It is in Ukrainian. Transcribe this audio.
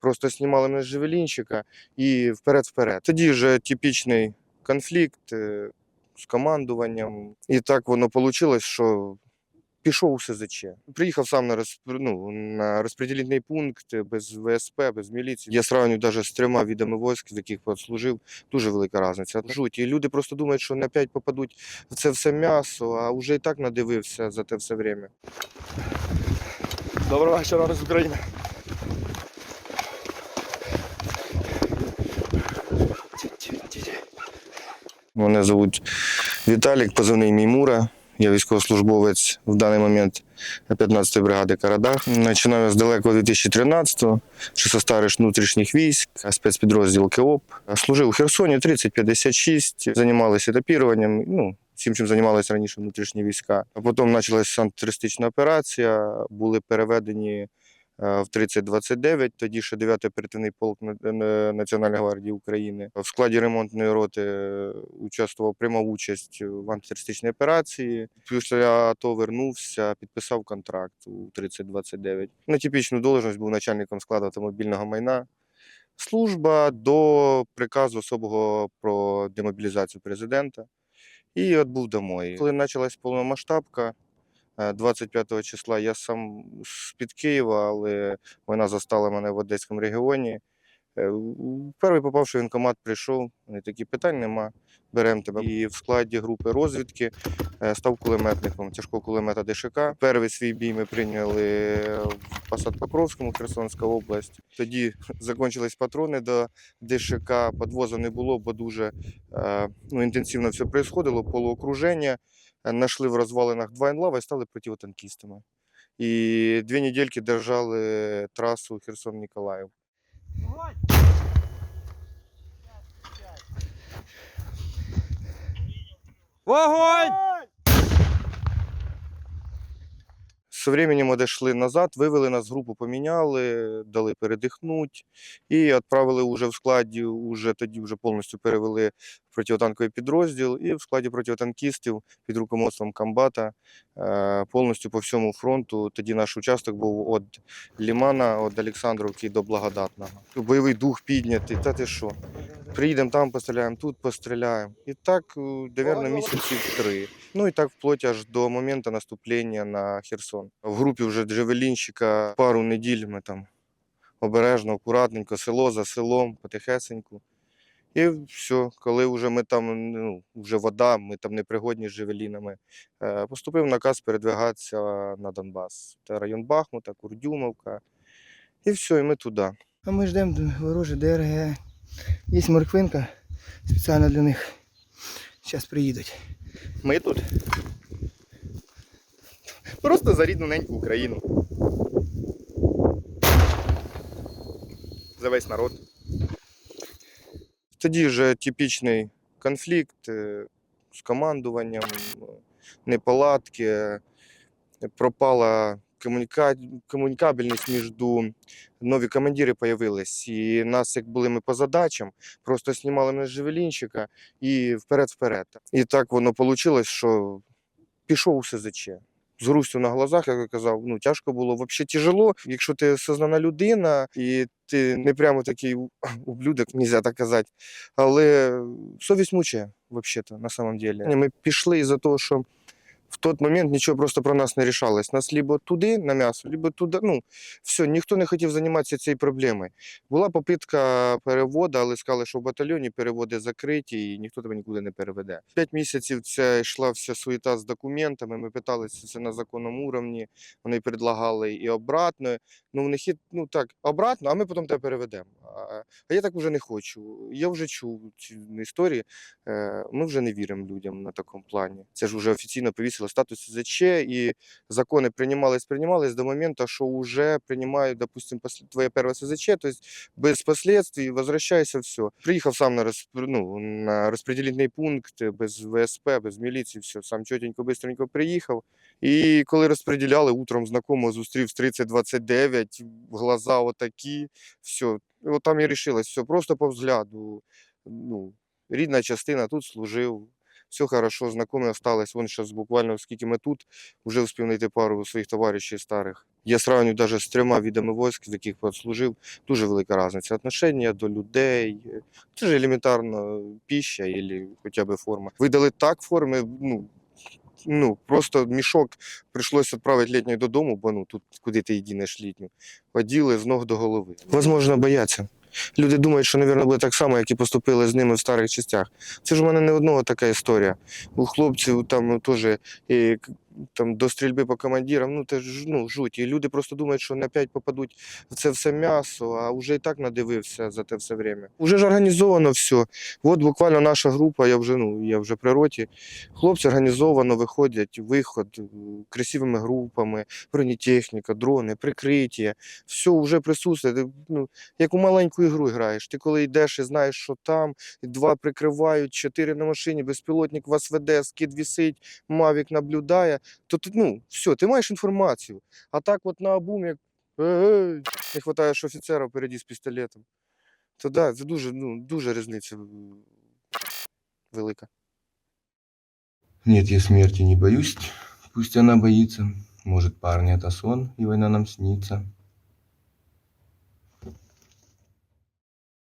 Просто знімали мене з Жевелінчика і вперед-вперед. Тоді вже типічний конфлікт е, з командуванням. І так воно вийшло, що пішов у СЗЧ. Приїхав сам на, розп... ну, на розподілительний пункт без ВСП, без міліції. Я сравнюю навіть з трьома видами військ, з яких служив. Дуже велика різниця. Жуть. І люди просто думають, що опять попадуть в це все м'ясо, а вже і так надивився за те все время. Доброго вечора, раз Україна. Мене звуть Віталік, позивний Мімура. Я військовослужбовець в даний момент 15-ї бригади Карадах. Починав я з далекого 2013-го, ще со внутрішніх військ, спецпідрозділ КЕОП. Служив у Херсоні 30-56, займалися етапіруванням, ну, всім, чим займалися раніше внутрішні війська. А потім почалася антитерористична операція, були переведені в 3029, тоді ще 9-й оперативний полк На- Національної гвардії України. В складі ремонтної роти е, участвував, приймав участь в антитерористичній операції. Після АТО вернувся, підписав контракт у 3029. На типічну должність був начальником складу автомобільного майна. Служба до приказу особого про демобілізацію президента. І от був домой. Коли почалась повномасштабка, е, 25 числа я сам з-під Києва, але вона застала мене в Одеському регіоні. Е, Перший попавши в воєнкомат, прийшов, вони такі питань нема, беремо тебе. І в складі групи розвідки е, став кулеметником тяжкого кулемета ДШК. Перший свій бій ми прийняли в Посад Покровському, Херсонська область. Тоді закінчились патрони до ДШК, підвозу не було, бо дуже е, ну, інтенсивно все происходило, полуокруження. Нашли в розвалинах два енлава і стали противотанкістами. І дві недільки держали трасу Херсон-Ніколаїв. Вогонь! З временем одійшли назад, вивели нас, групу поміняли, дали передихнути і відправили уже в складі, уже тоді вже повністю перевели в противотанковий підрозділ і в складі противотанкістів під руководством комбата е, повністю по всьому фронту. Тоді наш участок був від Лімана, від Олександровки до Благодатного. Бойовий дух піднятий, та ти що? Приїдемо там, постріляємо, тут постріляємо. І так, мабуть, місяців три. Ну і так вплоть аж до моменту наступлення на Херсон. В групі вже Джевелінщика пару неділь ми там обережно, акуратненько, село за селом, потихесеньку. І все, коли вже ми там, ну, вже вода, ми там непригодні з Джевелінами, е, поступив наказ передвигатися на Донбас. Це район Бахмута, Курдюмовка. І все, і ми туди. А ми ждемо вороже ДРГ. Є морквинка спеціально для них. Зараз приїдуть. Ми тут. Просто за рідну неньку Україну. За весь народ. Тоді вже типічний конфлікт е, з командуванням, е, неполадки, е, пропала комуніка... комунікабельність між нові командири появились. І нас, як були ми по задачам, просто знімали мене з Жевелінчика і вперед-вперед. І так воно вийшло, що пішов у СЗЧ. З грустю на глазах, як я казав, ну тяжко було взагалі тяжело. Якщо ти сознана людина і ти не прямо такий ублюдок, нельзя так казати. Але совість мучає, взагалі, на самом деле. Ми пішли із-за того, що в той момент нічого просто про нас не рішалось. Нас либо туди на м'ясо, либо туди. Ну, все, ніхто не хотів займатися цією проблемою. Була попитка переводу, але сказали, що в батальйоні переводи закриті і ніхто тебе нікуди не переведе. П'ять місяців це йшла вся суєта з документами. Ми питалися це на законному рівні. Вони предлагали і обратно. Ну, в них ну так, обратно, а ми потім тебе переведемо. А, я так вже не хочу. Я вже чув ці історії. Е, Ми вже не віримо людям на такому плані. Це ж вже офіційно повісило статус СЗЧ, і закони приймались, приймались до моменту, що вже приймають, допустим, твоє перше СЗЧ, тобто без последствий, возвращайся, все. Приїхав сам на, розп... ну, на розподілительний пункт, без ВСП, без міліції, все, сам чотенько, бистренько приїхав. І коли розподіляли, утром знакомого зустрів з 3029, глаза отакі, все. І от там і рішилось, все просто по взгляду. Ну, рідна частина тут служив, все хорошо, знайомі остались. Вон зараз буквально скільки ми тут, вже встиг знайти пару своїх товаришів старих. Я сравню навіть з трьома видами військ, в яких служив, дуже велика різниця. Отношення до людей, це ж елементарно піща або хоча б форма. Видали так форми, ну, ну просто мішок прийшлося відправити літньою додому, бо ну тут куди ти її літню. Оділи з ног до голови. Возможно, бояться. Люди думають, що, мабуть, буде так само, як і поступили з ними в старих частях. Це ж у мене не одного така історія. У хлопців там теж там, до стрільби по командирам, ну це ж ну, жуть. І люди просто думають, що вони опять попадуть в це все м'ясо, а вже і так надивився за те все время. Уже ж організовано все. От буквально наша група, я вже, ну, я вже при роті. Хлопці організовано виходять, виход е, красивими групами, бронетехніка, дрони, прикриття. Все вже присутствує. Ти, Ну, як у маленьку ігру граєш. Ти коли йдеш і знаєш, що там, два прикривають, чотири на машині, безпілотник вас веде, скид вісить, мавік наблюдає, то ти, ну, все, ти маєш інформацію. А так от на обум, як «Е-е», не вистачає офіцера впереді з пістолетом. То да, це дуже, ну, дуже різниця велика. Нет, я смерти не боюсь. Пусть она боится. Может, парни, это сон, и война нам снится.